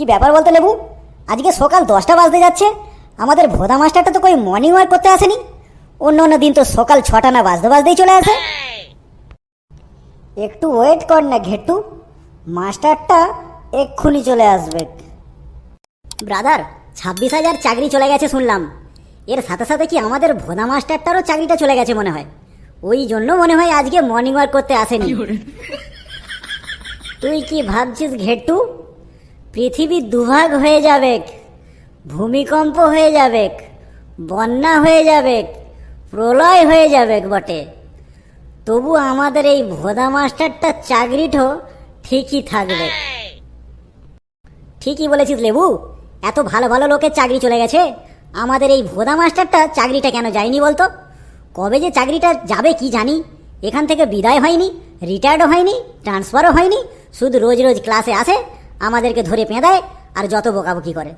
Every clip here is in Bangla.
কি ব্যাপার বলতে লেবু? আজকে সকাল দশটা বাজতে যাচ্ছে। আমাদের ভোদা মাস্টারটা তো কই মর্নিং ওয়াক করতে আসেনি। অন্য অন্য দিন তো সকাল ছটা না বাজতে বাজতেই চলে আসে। একটু ওয়েট কর না ঘেটু। মাস্টারটা এক্ষুনি চলে আসবে। ব্রাদার ছাব্বিশ হাজার চাকরি চলে গেছে শুনলাম। এর সাথে সাথে কি আমাদের ভোদা মাস্টারটারও চাকরিটা চলে গেছে মনে হয়? ওই জন্য মনে হয় আজকে মর্নিং ওয়াক করতে আসেনি। তুই কি ভাবছিস ঘেটু? পৃথিবী দুভাগ হয়ে যাবে ভূমিকম্প হয়ে যাবে বন্যা হয়ে যাবে প্রলয় হয়ে যাবে বটে। তবু আমাদের এই ভোদা মাস্টারটা চাকরিটো ঠিকই থাকবে। ঠিকই বলেছিস লেবু, এত ভালো ভালো লোকের চাকরি চলে গেছে, আমাদের এই ভোদা মাস্টারটা চাকরিটা কেন যায়নি বলতো? কবে যে চাকরিটা যাবে কি জানি, এখান থেকে বিদায় হয়নি রিটায়ার্ডও হয়নি ট্রান্সফারও হয়নি, শুধু রোজ রোজ ক্লাসে আসে আমাদেরকে ধরে পেঁদায় আর যত বকাবকি করে।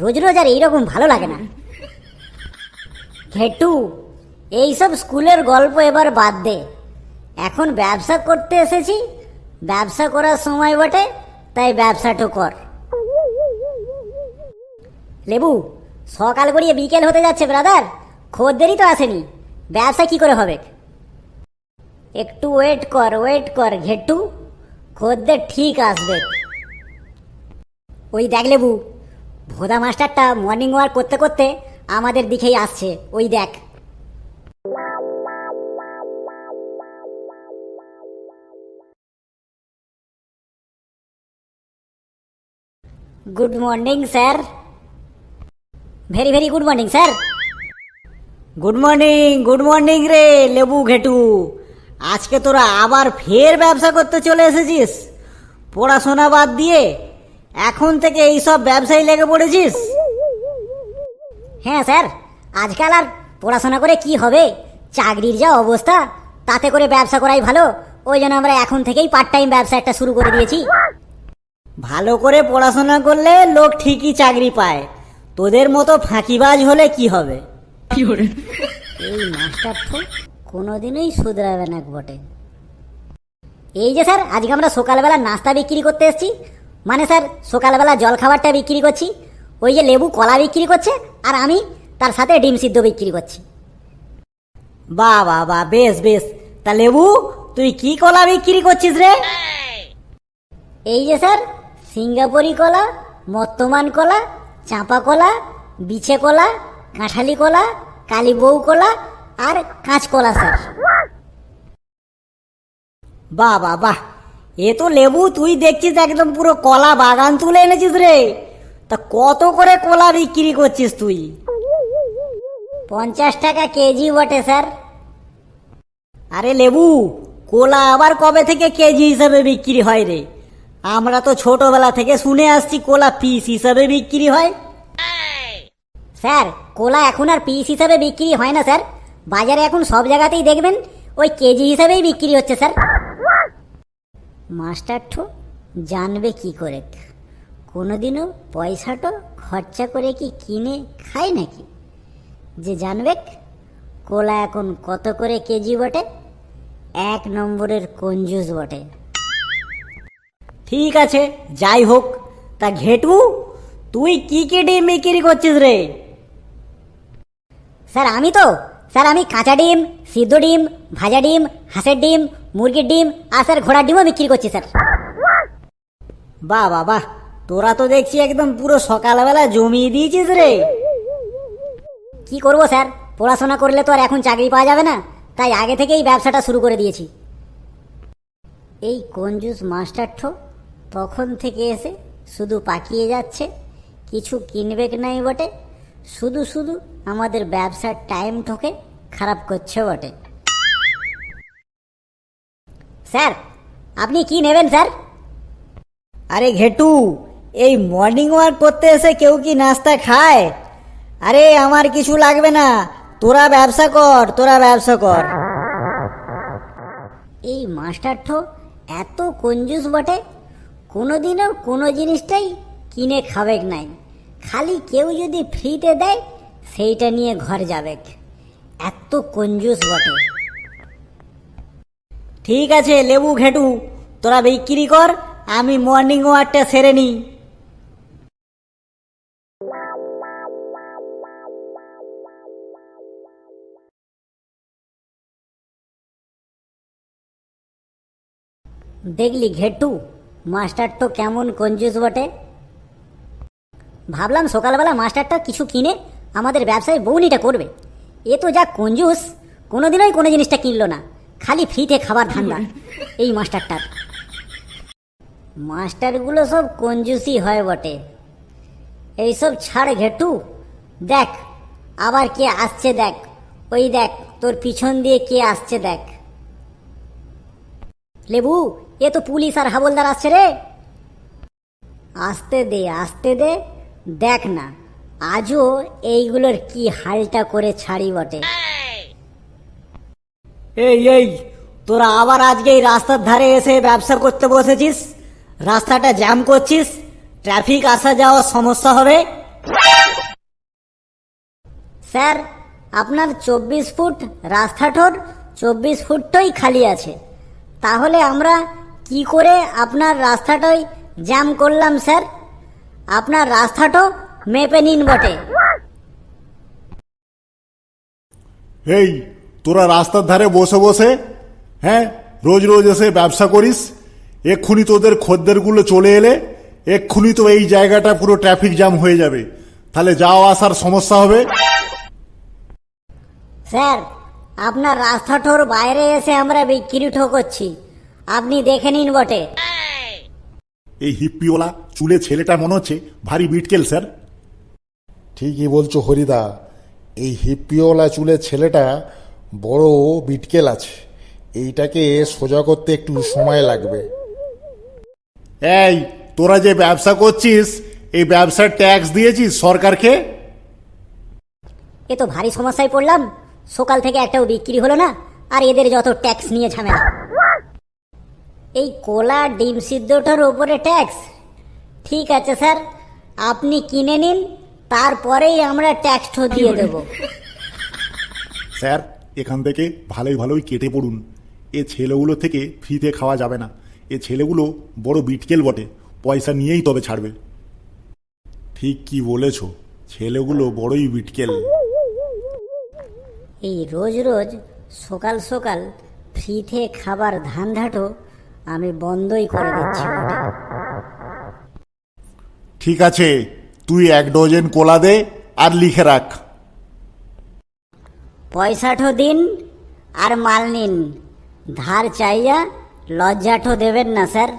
রোজ রোজ আর এইরকম ভালো লাগে না। ঘেটু, এইসব স্কুলের গল্প এবার বাদ দে। এখন ব্যবসা করতে এসেছি। ব্যবসা করার সময় বটে, তাই ব্যবসাটা কর। লেবু, সকাল গড়িয়ে বিকেল হতে যাচ্ছে ব্রাদার খদ্দেরই তো আসেনি। ব্যবসা কি করে হবে? একটু ওয়েট কর ওয়েট কর ঘেটু। খদ্দের ঠিক আসবে। ওই দেখ লেবু, ভোদা মাস্টারটা মর্নিং ওয়াক করতে করতে আমাদের দিকেই আসছে, ওই দেখ। Good morning sir very very good morning sir good morning good morning রে লেবু ঘেটু। আজকে তোরা আবার ফের ব্যবসা করতে চলে এসেছিস। পড়াশোনা বাদ দিয়ে এখন থেকে এইসব ব্যবসায় লেগে পড়েছিস? হ্যাঁ স্যার। আজকাল আর পড়াশোনা করে কি হবে? চাকরির যা অবস্থা তাতে করে ব্যবসা করাই ভালো। ওই জন্য আমরা এখন থেকেই পার্ট টাইম ব্যবসা একটা শুরু করে দিয়েছি। ভালো করে পড়াশোনা করলে লোক ঠিকই চাকরি পায়। তোদের মতো ফাঁকিবাজ হলে কি হবে? এই মাস্টার তো কোনোদিনই শুধরাবে না বটে। এই যে স্যার আজকে আমরা সকালবেলা নাস্তা বিক্রি করতে এসেছি। মানে স্যার, সকালবেলা জল খাবারটা বিক্রি করছি, ওই যে লেবু, কলা বিক্রি করছে, আর আমি তার সাথে ডিম সিদ্ধ বিক্রি করছি। বাহ বা বাহ বেশ বেশ। তা লেবু, তুই কি কলা বিক্রি করছিস রে? এই যে স্যার, সিঙ্গাপুরি কলা, মর্তমান কলা, চাঁপা কলা, বিছে কলা, কাঁঠালি কলা কালীবউ কলা, আর কাঁচকলা, স্যার। বাহ বাহ বাহ। এ তো লেবু, তুই দেখছিস একদম পুরো কলা বাগান তুলে এনেছিস রে। তা কত করে কলা বিক্রি করছিস তুই? পঞ্চাশ টাকা কেজি বটে, স্যার। আরে লেবু, কোলা আবার কবে থেকে কেজি হিসাবে বিক্রি হয় রে? আমরা তো ছোটবেলা থেকে শুনে আসছি কোলা পিস হিসাবে বিক্রি হয়। স্যার, কোলা এখন আর পিস হিসাবে বিক্রি হয় না, স্যার। বাজারে এখন সব জায়গাতেই দেখবেন, ওই কেজি হিসাবেই বিক্রি হচ্ছে, স্যার। মাস্টার ঠো জানবে কি করে? কোনোদিনও পয়সাটা খরচা করে কি কিনে খায় নাকি? যে জানবে কোলা এখন কত করে কেজি বটে? এক নম্বরের কঞ্জুস বটে। ঠিক আছে যাই হোক তা ঘেটু তুই কি কি ডিম বিক্রি করছিস রে? স্যার আমি তো স্যার, আমি কাঁচা ডিম, সিদ্ধ ডিম, ভাজা ডিম, হাঁসের ডিম, মুরগির ডিম, আর স্যার, ঘোড়ার ডিমও বিক্রি করছি, স্যার। বাহ বাহ বাহ তোরা তো দেখছি একদম পুরো সকালবেলা জমিয়ে দিয়েছিস রে। কি করব, স্যার? পড়াশোনা করলে তো আর এখন চাকরি পাওয়া যাবে না, তাই আগে থেকেই ব্যবসাটা শুরু করে দিয়েছি। এই কঞ্জুস মাস্টার ঠো, তখন থেকে এসে শুধু পাকিয়ে যাচ্ছে, কিছু কিনবে কি নাই বটে শুধু শুধু আমাদের ব্যবসার টাইম ঠোকে খারাপ করছে বটে। স্যার আপনি কি নেবেন স্যার? আরে ঘেটু এই মর্নিং ওয়াক করতে এসে কেউ কি নাস্তা খায়? আরে আমার কিছু লাগবে না তোরা ব্যবসা কর তোরা ব্যবসা কর। এই মাস্টার ঠো এত কঞ্জুস বটে কোনোদিনও কোনো জিনিসটাই কিনে খাবেক নাই। খালি কেউ যদি ফ্রিতে দেয়, সেইটা নিয়ে ঘর যাবে। এত কঞ্জুস বটে। ঠিক আছে, লেবু ঘেটু, তোরা বিক্রি কর, আমি মর্নিং ওয়ারটা সেরে নিই। দেখলি ঘেটু, মাস্টার তো কেমন কঞ্জুস বটে। ভাবলাম সকালবেলা মাস্টারটা কিছু কিনে আমাদের ব্যবসায় বউনিটা করবে। এ তো যা কঞ্জুস, কোনোদিনই কোনো জিনিসটা কিনলো না, খালি ফ্রিতে খাবার ধান্দা, এই মাস্টারটার। মাস্টারগুলো সব কঞ্জুসই হয় বটে। এইসব ছাড় ঘেটু, দেখ, আবার কে আসছে দেখ, ওই দেখ, তোর পিছন দিয়ে কে আসছে দেখ। লেবু, এ তো পুলিশ আর হাবলদার আসছে রে। আসতে দে আসতে দে। দেখ না আজও এইগুলোর কি হালটা করে ছাড়ি বটে। এই এই তোরা আবার আজকে এই রাস্তার ধারে এসে ব্যবসা করতে বসেছিস? রাস্তাটা জ্যাম করছিস? ট্রাফিক আসা যাওয়ার সমস্যা হবে? স্যার আপনার চব্বিশ ফুট রাস্তাটোর চব্বিশ ফুটটাই খালি আছে। তাহলে আমরা কি করে আপনার রাস্তাটাই জ্যাম করলাম স্যার? আপনার রাস্তাটো মেপে নিন বটে। এই তোরা রাস্তার ধারে বসে বসে হ্যাঁ রোজ রোজ এসে ব্যবসা করিস এক্ষুনি তোদের খদ্দেরগুলো চলে এলে এক্ষুনি তো এই জায়গাটা পুরো ট্রাফিক জ্যাম হয়ে যাবে। তাহলে যাওয়া আসার সমস্যা হবে। স্যার আপনার রাস্তাটোর বাইরে এসে আমরা বিক্রি ঠকচ্ছি। আপনি দেখে নিন বটে। এই হিপ্পিওলা চুলে ছেলেটা মনে হচ্ছে ভারী বিটকেল স্যার। ঠিকই বলছো হরিদা। এই হিপ্পিওলা চুলের ছেলেটা বড় বিটকেল আছে। এইটাকে সোজা করতে একটু সময় লাগবে। এই তোরা যে ব্যবসা করছিস এই ব্যবসার ট্যাক্স দিয়েছিস সরকারকে? এ তো ভারী সমস্যায় পড়লাম। সকাল থেকে একটাও বিক্রি হলো না আর এদের যত ট্যাক্স নিয়ে ঝামেলা। এই কোলা ডিম সিদ্ধটার উপরে ট্যাক্স ঠিক আছে স্যার। আপনি কিনে নিন তারপরেই আমরা ট্যাক্সটা দিয়ে দেব। স্যার এখান থেকে ভালোই ভালোই কেটে পড়ুন। এ ছেলেগুলো থেকে ফ্রিতে খাওয়া যাবে না। এ ছেলেগুলো বড় বিটকেল বটে। পয়সা নিয়েই তবে ছাড়বে। ঠিক কি বলেছ ছেলেগুলো বড়ই বিটকেল। এই রোজ রোজ সকাল সকাল ফ্রিতে খাবার ধান্ধাটো আমি বন্ধই করে দিচ্ছি। ঠিক আছে তুই এক ডজন কোলা দে আর লিখে রাখ। পয়সাঠো দিন আর মাল নিন। ধার চাইয়া লজ্জাঠো দেবেন না স্যার।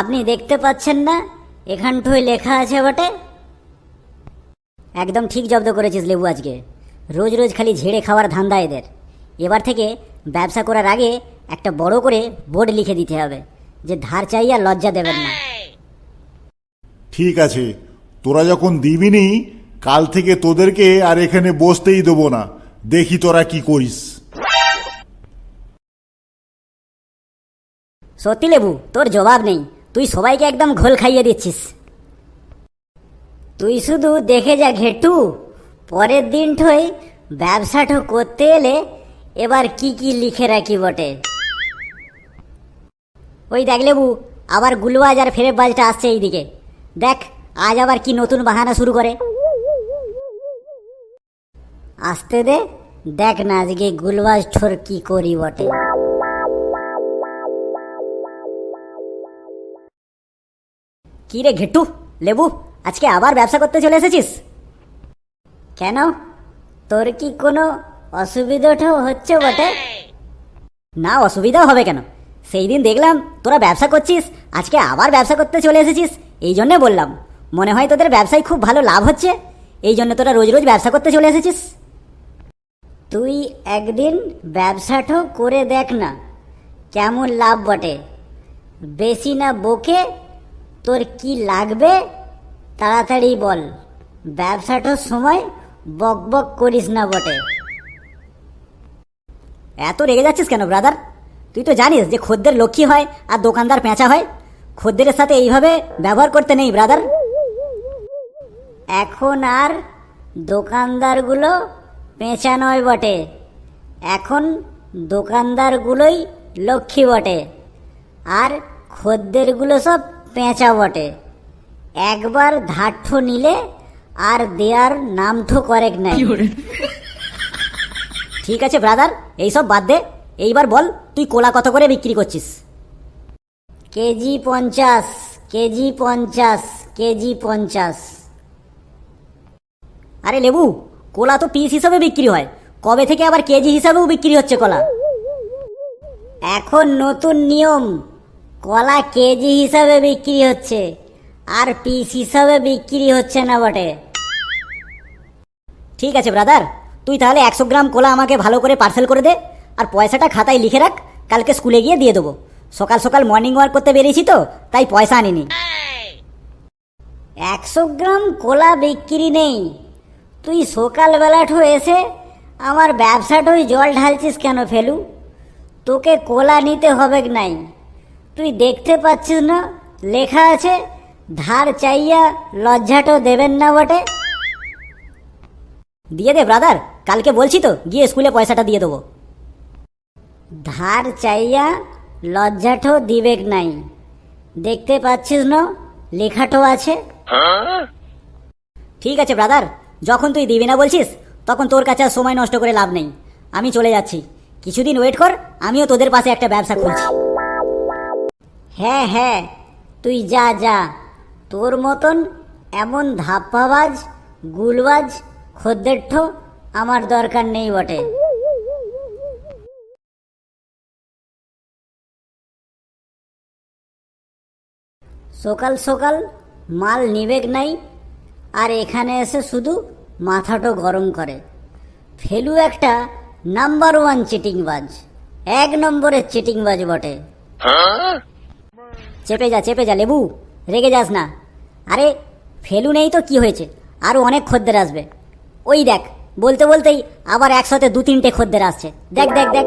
আপনি দেখতে পাচ্ছেন না এখানটোই লেখা আছে বটে। একদম ঠিক জব্দ করেছিস লেবু আজকে। রোজ রোজ খালি ঝেড়ে খাওয়ার ধান্দা এদের। এবার থেকে ব্যবসা করার আগে একটা বড় করে বোর্ড লিখে দিতে হবে যে ধার চাইয়া লজ্জা দেবেন না। ঠিক আছে তোরা যখন দিবিনি কাল থেকে তোদেরকে আর এখানে বসতেই দেবো না। দেখি তোরা কি করিস। সত্যি লেবু তোর জবাব নেই। তুই সবাইকে একদম ঘোল খাইয়ে দিচ্ছিস। তুই শুধু দেখে যা ঘেটু পরের দিন ঠই ব্যবসাটা করতে এলে এবার কি কি লিখে রাখি বটে। ওই দেখ লেবু, আবার গুলবাজ আর ফেরে বাজটা আসছে এইদিকে। দেখ, আজ আবার কি নতুন বাহানা শুরু করে। আসতে দে, দেখ না আজকে গুলবাজ ঠোর কি করি বটে। কি রে ঘেটু, লেবু, আজকে আবার ব্যবসা করতে চলে এসেছিস? কেন? তোর কি কোনো অসুবিধাটাও হচ্ছে বটে? না, অসুবিধাও হবে কেন? সেই দিন দেখলাম তোরা ব্যবসা করছিস, আজকে আবার ব্যবসা করতে চলে এসেছিস, এই জন্যে বললাম। মনে হয় তোদের ব্যবসায় খুব ভালো লাভ হচ্ছে, এই জন্য তোরা রোজ রোজ ব্যবসা করতে চলে এসেছিস। তুই একদিন ব্যবসাটাও করে দেখ না, কেমন লাভ বটে। বেশি না বকে, তোর কি লাগবে তাড়াতাড়ি বল। ব্যবসাটার সময় বক বক করিস না বটে। এত রেগে যাচ্ছিস কেন ব্রাদার তুই তো জানিস যে খদ্দের লক্ষ্মী হয় আর দোকানদার পেঁচা হয়। খদ্দের সাথে এইভাবে ব্যবহার করতে নেই ব্রাদার এখন আর দোকানদারগুলো পেঁচা নয় বটে। এখন দোকানদারগুলোই লক্ষ্মী বটে। আর খদ্দেরগুলো সব পেঁচা বটে। একবার ধাঠ্য নিলে আর দেয়ার নামঠো করেক নাই। ঠিক আছে ব্রাদার এইসব বাদ দে। এইবার বল তুই কোলা কত করে বিক্রি করছিস? কেজি পঞ্চাশ কেজি পঞ্চাশ কেজি পঞ্চাশ। আরে লেবু কলা তো পিস হিসাবে বিক্রি হয়। কবে থেকে আবার কেজি হিসাবেও বিক্রি হচ্ছে কলা? এখন নতুন নিয়ম কলা কেজি হিসাবে বিক্রি হচ্ছে আর পিস হিসাবে বিক্রি হচ্ছে না বটে। ঠিক আছে ব্রাদার তুই তাহলে একশো গ্রাম কলা আমাকে ভালো করে পার্সেল করে দে। আর পয়সাটা খাতায় লিখে রাখ, কালকে স্কুলে গিয়ে দিয়ে দেবো। সকাল সকাল মর্নিং ওয়াক করতে বেরিয়েছি তো, তাই পয়সা আনিনি। একশো গ্রাম কোলা বিক্রি নেই। তুই সকালবেলাঠো এসে আমার ব্যবসাটাই জল ঢালছিস কেন ফেলু? তোকে কোলা নিতে হবে নাই? তুই দেখতে পাচ্ছিস না, লেখা আছে, ধার চাইয়া লজ্জাটো দেবেন না বটে। দিয়ে দে ব্রাদার কালকে বলছি তো, গিয়ে স্কুলে পয়সাটা দিয়ে দেবো। ধার চাইয়া লজ্জাটো দিবেক নাই। দেখতে পাচ্ছিস না? লেখাটো আছে। ঠিক আছে ব্রাদার যখন তুই দিবি না বলছিস, তখন তোর কাছে আর সময় নষ্ট করে লাভ নেই। আমি চলে যাচ্ছি। কিছুদিন ওয়েট কর, আমিও তোদের পাশে একটা ব্যবসা খুলছি। হ্যাঁ হ্যাঁ তুই যা যা। তোর মতন এমন ধাপ্পাবাজ, গুলবাজ খদ্দের ঠো আমার দরকার নেই বটে। সকাল সকাল মাল নিবেক নাই, আর এখানে এসে শুধু মাথাটো গরম করে। ফেলু একটা নাম্বার ওয়ান চিটিংবাজ, এক নম্বরের চিটিংবাজ বটে। চেপে যা চেপে যা, লেবু, রেগে যাস না। আরে, ফেলু নেই তো, কি হয়েছে? আরও অনেক খদ্দের আসবে। ওই দেখ, বলতে বলতেই আবার একসাথে দু তিনটে খদ্দের আসছে। দেখ দেখ দেখ।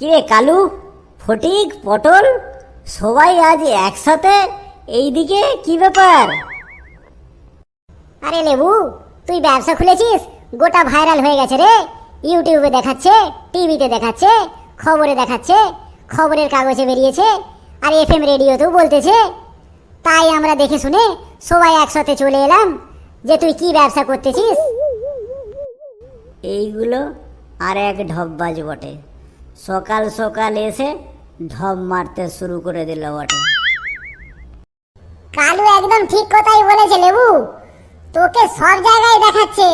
কিরে কালু? ফটিক পটল সবাই আজ একসাথে? এইদিকে কি ব্যাপার? আরে লেবু তুই ব্যবসা খুলেছিস? গোটা ভাইরাল হয়ে গেছে রে। ইউটিউবে দেখাচ্ছে টিভিতে দেখাচ্ছে খবরে দেখাচ্ছে খবরের কাগজে বেরিয়েছে আর এফ এম রেডিওতেও বলতেছে। তাই আমরা দেখে শুনে সবাই একসাথে চলে এলাম যে তুই কি ব্যবসা করতেছিস। এইগুলো আর এক ঢপবাজ বটে। সকাল সকাল এসে ধপ মারতে শুরু করে দিল বটে। কালু একদম ঠিক কথাই বলেছে লেবু। তোকে সব জায়গায় দেখাচ্ছে।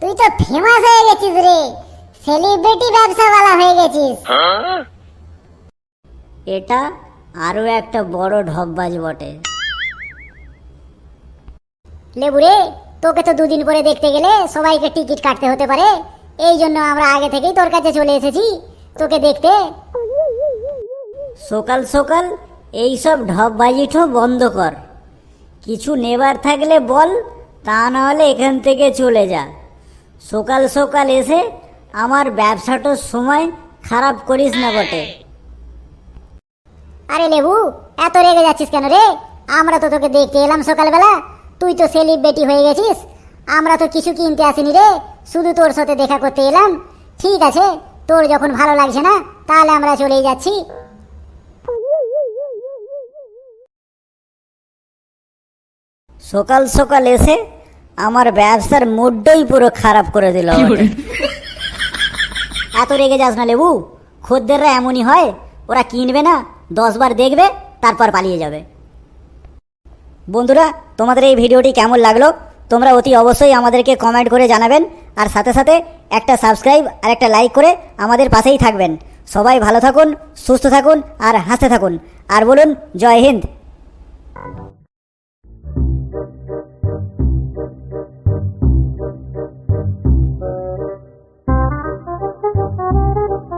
তুই তো ফেমাস হয়ে গেছিস রে। সেলিব্রিটি ব্যবসাওয়ালা হয়ে গেছিস। এটা আরও একটা বড় ঢপবাজ বটে। লেবু রে তোকে তো দুদিন পরে দেখতে গেলে সবাইকে টিকিট কাটতে হতে পারে। এই জন্য আমরা আগে থেকেই তোর কাছে চলে এসেছি। তোকে দেখতে? সকাল সকাল এইসব ঢপবাজিঠো বন্ধ কর। কিছু নেবার থাকলে বল, তা নাহলে এখান থেকে চলে যা। সকাল সকাল এসে আমার ব্যবসাটার সময় খারাপ করিস না বটে। আরে লেবু, এত রেগে যাচ্ছিস কেন রে? আমরা তো তোকে দেখতে এলাম সকালবেলা। তুই তো সেলিব্রিটি হয়ে গেছিস। আমরা তো কিছু কিনতে আসিনি রে। শুধু তোর সাথে দেখা করতে এলাম। ঠিক আছে তোর যখন ভালো লাগছে না তাহলে আমরা চলে যাচ্ছি। সকাল সকাল এসে আমার ব্যবসার মুডটাই পুরো খারাপ করে দিল এত রেগে যাস না লেবু? খদ্দেররা এমনই হয় ওরা কিনবে না দশবার দেখবে তারপর পালিয়ে যাবে। বন্ধুরা তোমাদের এই ভিডিওটি কেমন লাগল? তোমরা অতি অবশ্যই আমাদেরকে কমেন্ট করে জানাবেন আর সাথে সাথে একটা সাবস্ক্রাইব আর একটা লাইক করে আমাদের পাশেই থাকবেন। সবাই ভালো থাকুন, সুস্থ থাকুন আর হাসতে থাকুন। আর বলুন, জয় হিন্দ।